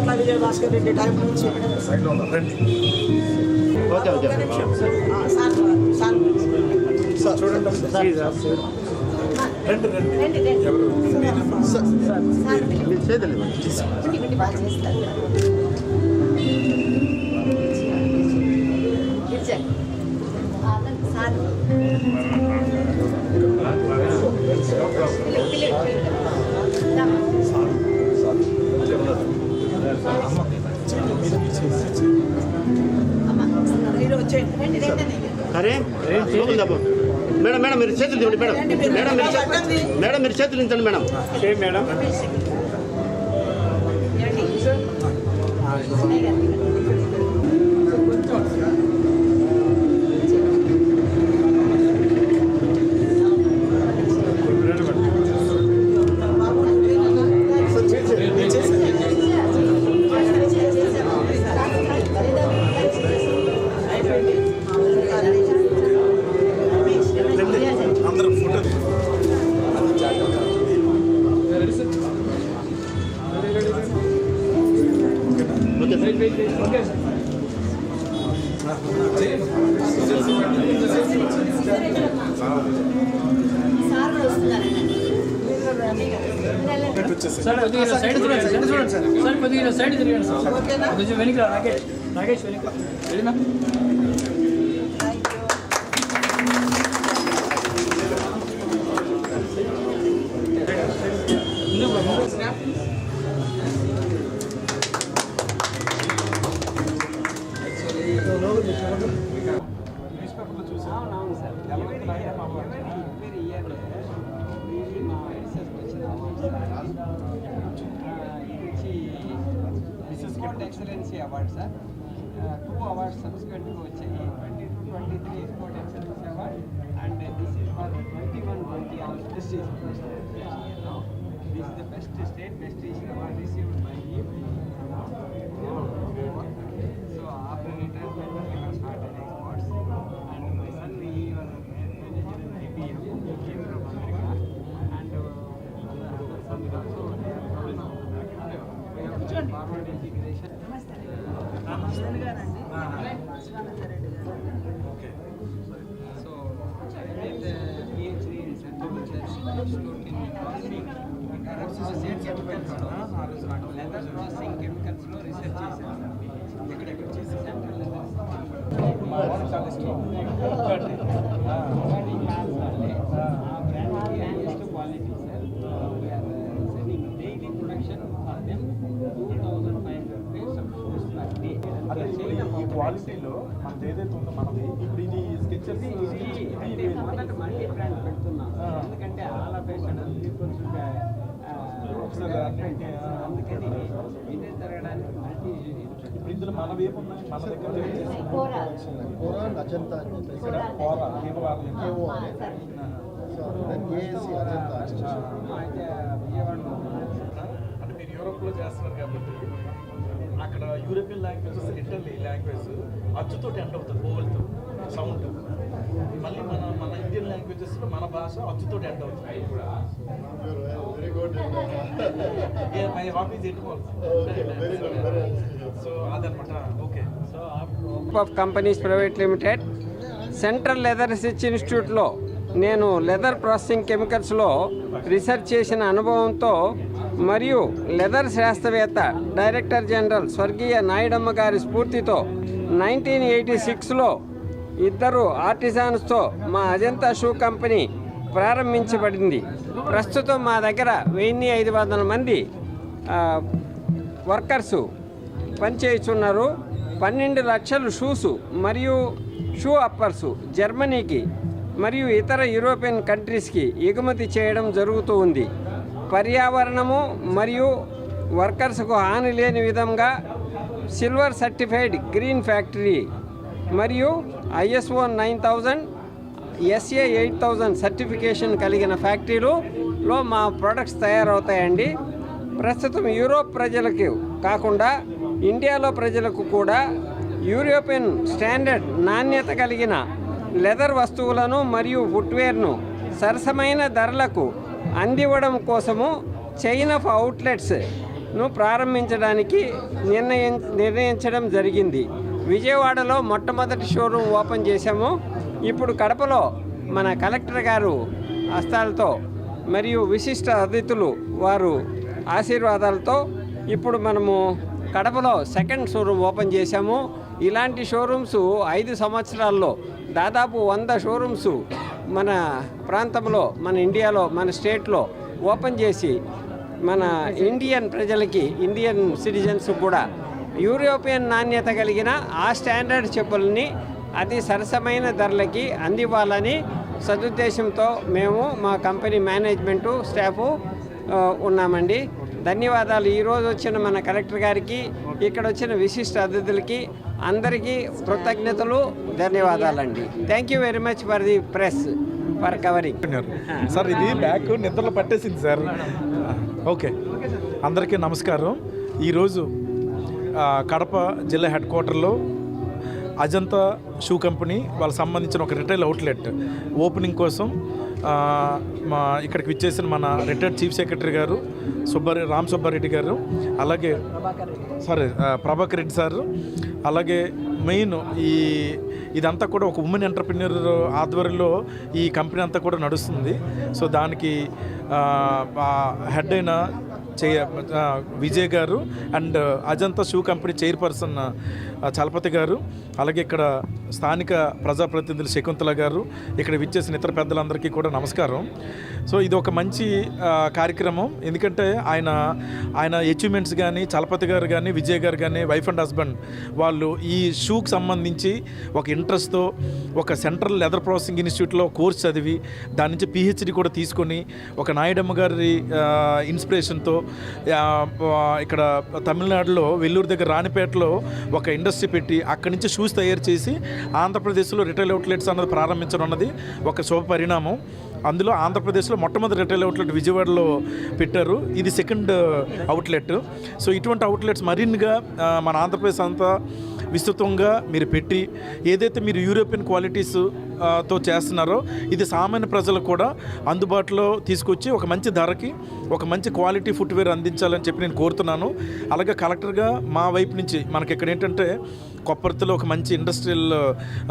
కోట్ల విజయ భాస్కర్ రెడ్డి టైం నుంచి okay okay. ఆ, సార్ సరే లోపల దబ్బు. మేడం మేడం మీరు చేతులు ఇవ్వండి మేడం. మేడం మీరు మేడం మీరు చేతులు ఉంచండి madam. Madam? Okay sir. Side చూడండి సార్ చూడండి సార్ సార్ కొద్దిగా సైడ్ తిరగండి సార్. కొంచెం వెనక్కి రా రాకేష్. రాకేష్ వెనక్కి రా. వెళ్ళినా sport excellency award sir two awards సబ్సిక్వెంట్గా వచ్చాయి twenty two twenty three sport excellency award and this is for twenty one twenty our this is this is the best state prestige award received chemicals leather processing chemicals లో research చేశాను ఎక్కడెక్కడ చేసి central quality క్వాలిటీలో మనది ఏదైతే ఉందో మనది ఇప్పుడు ఇది స్కెచెస్ ఇది మల్టీ బ్రాండ్ పెడుతున్నాం. ఎందుకంటే ఆల్ అందుకని జరగడానికి మల్టీ ఇప్పుడు ఇందులో మన వైపు ఉన్నాయి మన దగ్గర ఇక్కడ పోరా కేవలం అయితే విజయవాడలో అంటే మీరు యూరోప్లో చేస్తున్నారు కాబట్టి అక్కడ యూరోపియన్ లాంగ్వేజెస్ ఇటలీ లాంగ్వేజ్ అచ్చుతోటి ఎండ్ అవుతుంది ఓవల్తో సౌండ్ మళ్ళీ మన మన ఇండియన్ లాంగ్వేజెస్ మన భాష అచ్చుతోటి ఎండ్ అవుతుంది. మై సో అదనమాట okay of companies private limited central leather research ఇన్స్టిట్యూట్లో నేను లెదర్ ప్రాసెసింగ్ కెమికల్స్లో రీసెర్చ్ చేసిన అనుభవంతో మరియు లెదర్ శాస్త్రవేత్త డైరెక్టర్ జనరల్ స్వర్గీయ నాయుడమ్మ గారి స్ఫూర్తితో నైన్టీన్ ఎయిటీ సిక్స్లో ఇద్దరు ఆర్టిజాన్స్తో మా అజంతా షూ కంపెనీ ప్రారంభించబడింది. ప్రస్తుతం మా దగ్గర వెయ్యి ఐదు వందల మంది వర్కర్సు పనిచేస్తున్నారు పన్నెండు లక్షలు షూసు మరియు షూ అప్పర్సు జర్మనీకి మరియు ఇతర యూరోపియన్ కంట్రీస్కి ఎగుమతి చేయడం జరుగుతూ ఉంది. పర్యావరణము మరియు వర్కర్స్కు హాని లేని విధంగా సిల్వర్ సర్టిఫైడ్ గ్రీన్ ఫ్యాక్టరీ మరియు ISO nine thousand S A eight thousand certification కలిగిన ఫ్యాక్టరీలులో మా ప్రొడక్ట్స్ తయారవుతాయండి. ప్రస్తుతం యూరోప్ ప్రజలకు కాకుండా ఇండియాలో ప్రజలకు కూడా యూరోపియన్ స్టాండర్డ్ నాణ్యత కలిగిన లెదర్ వస్తువులను మరియు ఫుట్వేర్ను సరసమైన ధరలకు అందివ్వడం కోసము చైన్ ఆఫ్ అవుట్లెట్స్ను ప్రారంభించడానికి నిర్ణయం నిర్ణయించడం జరిగింది. విజయవాడలో మొట్టమొదటి షోరూమ్ ఓపెన్ చేశాము. ఇప్పుడు కడపలో మన కలెక్టర్ గారు హస్తాలతో మరియు విశిష్ట అతిథులు వారు ఆశీర్వాదాలతో ఇప్పుడు మనము కడపలో సెకండ్ షోరూమ్ ఓపెన్ చేశాము. ఇలాంటి షోరూమ్స్ ఐదు సంవత్సరాల్లో దాదాపు వంద షోరూమ్స్ మన ప్రాంతంలో మన ఇండియాలో మన స్టేట్లో ఓపెన్ చేసి మన ఇండియన్ ప్రజలకి ఇండియన్ సిటిజన్స్ కూడా యూరోపియన్ నాణ్యత కలిగిన ఆ స్టాండర్డ్ చెప్పుల్ని అతి సరసమైన ధరలకి అందివ్వాలని సదుద్దేశంతో మేము మా కంపెనీ మేనేజ్మెంటు స్టాఫ్ ఉన్నామండి. ధన్యవాదాలు. ఈరోజు వచ్చిన మన కలెక్టర్ గారికి ఇక్కడ వచ్చిన విశిష్ట అతిథులకి అందరికీ కృతజ్ఞతలు ధన్యవాదాలండి. Thank you very much for the press for covering sir ఇది బ్యాక్ నిద్రలో పట్టేసింది సార్. ఓకే. అందరికీ నమస్కారం. ఈరోజు కడప జిల్లా హెడ్ క్వార్టర్లో అజంతా షూ కంపెనీ వాళ్ళకి సంబంధించిన ఒక రిటైల్ అవుట్లెట్ ఓపెనింగ్ కోసం మా ఇక్కడికి విచ్చేసిన మన రిటైర్డ్ చీఫ్ సెక్రటరీ గారు సుబ్బారె రామ్ సుబ్బారెడ్డి గారు అలాగే సారీ ప్రభాకర్ రెడ్డి సార్ అలాగే మెయిన్ ఈ ఇదంతా కూడా ఒక ఉమెన్ ఎంటర్ప్రినర్ ఆధ్వర్యంలో ఈ కంపెనీ అంతా కూడా నడుస్తుంది. సో దానికి హెడ్ అయిన చేయ విజయ్ గారు and Ajanta shoe company chairperson Chalapathi గారు. అలాగే ఇక్కడ స్థానిక ప్రజాప్రతినిధులు శకుంతల గారు. ఇక్కడ విచ్చేసిన ఇతర పెద్దలందరికీ కూడా నమస్కారం. సో ఇది ఒక మంచి కార్యక్రమం. ఎందుకంటే ఆయన ఆయన అచీవ్మెంట్స్ కానీ చలపతి గారు కానీ విజయ్ గారు కానీ వైఫ్ అండ్ హస్బెండ్ వాళ్ళు ఈ షూకి సంబంధించి ఒక ఇంట్రెస్ట్తో ఒక సెంట్రల్ లెదర్ ప్రాసెసింగ్ ఇన్స్టిట్యూట్లో కోర్స్ చదివి దాని నుంచి పిహెచ్డి కూడా తీసుకొని ఒక నాయుడమ్మ గారి ఇన్స్పిరేషన్తో ఇక్కడ తమిళనాడులో వెల్లూరు దగ్గర రాణిపేటలో ఒక ఇండస్ట్రీ పెట్టి అక్కడి నుంచి షూస్ తయారు చేసి ఆంధ్రప్రదేశ్లో రిటైల్ అవుట్లెట్స్ అన్నది ప్రారంభించడం అన్నది ఒక శుభ పరిణామం. అందులో ఆంధ్రప్రదేశ్లో మొట్టమొదటి రిటైల్ అవుట్లెట్ విజయవాడలో పెట్టారు. ఇది సెకండ్ అవుట్లెట్. సో ఇటువంటి అవుట్లెట్స్ మరిన్నిగా మన ఆంధ్రప్రదేశ్ అంతా విస్తృతంగా మీరు పెట్టి ఏదైతే మీరు యూరోపియన్ క్వాలిటీస్ తో చేస్తున్నారో. ఇది సామాన్య ప్రజలకు కూడా అందుబాటులో తీసుకొచ్చి ఒక మంచి ధరకి ఒక మంచి క్వాలిటీ ఫుట్వేర్ అందించాలని చెప్పి నేను కోరుతున్నాను. అలాగే కలెక్టర్గా మా వైపు నుంచి మనకి ఇక్కడ ఏంటంటే కొప్పర్తిలో ఒక మంచి ఇండస్ట్రియల్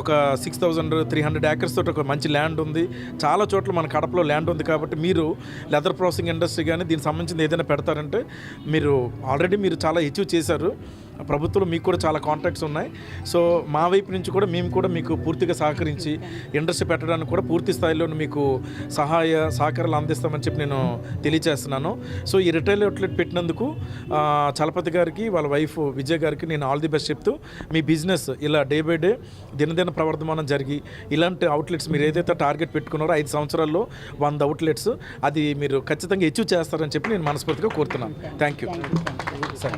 ఒక six thousand three hundred acres తోటి ఒక మంచి ల్యాండ్ ఉంది. చాలా చోట్ల మన కడపలో ల్యాండ్ ఉంది కాబట్టి మీరు లెదర్ ప్రాసెసింగ్ ఇండస్ట్రీ కానీ దీనికి సంబంధించింది ఏదైనా పెడతారంటే మీరు ఆల్రెడీ మీరు చాలా అచీవ్ చేశారు. ప్రభుత్వంలో మీకు కూడా చాలా కాంటాక్ట్స్ ఉన్నాయి. సో మా వైపు నుంచి కూడా మేము కూడా మీకు పూర్తిగా సహకరించి ఇండస్ట్రీ పెట్టడానికి కూడా పూర్తి స్థాయిలో మీకు సహాయ సహకారాలు అందిస్తామని చెప్పి నేను తెలియజేస్తున్నాను. సో ఈ రిటైల్ అవుట్లెట్ పెట్టినందుకు చలపతి గారికి వాళ్ళ వైఫ్ విజయ్ గారికి నేను ఆల్ ది బెస్ట్ చెప్తూ మీ బిజినెస్ ఇలా డే బై డే దినదిన ప్రవర్ధమానం జరిగి ఇలాంటి అవుట్లెట్స్ మీరు ఏదైతే టార్గెట్ పెట్టుకున్నారో ఐదు సంవత్సరాల్లో వంద అవుట్లెట్స్ అది మీరు ఖచ్చితంగా అచీవ్ చేస్తారని చెప్పి నేను మనస్ఫూర్తిగా కోరుతున్నాను. థ్యాంక్ యూ సరే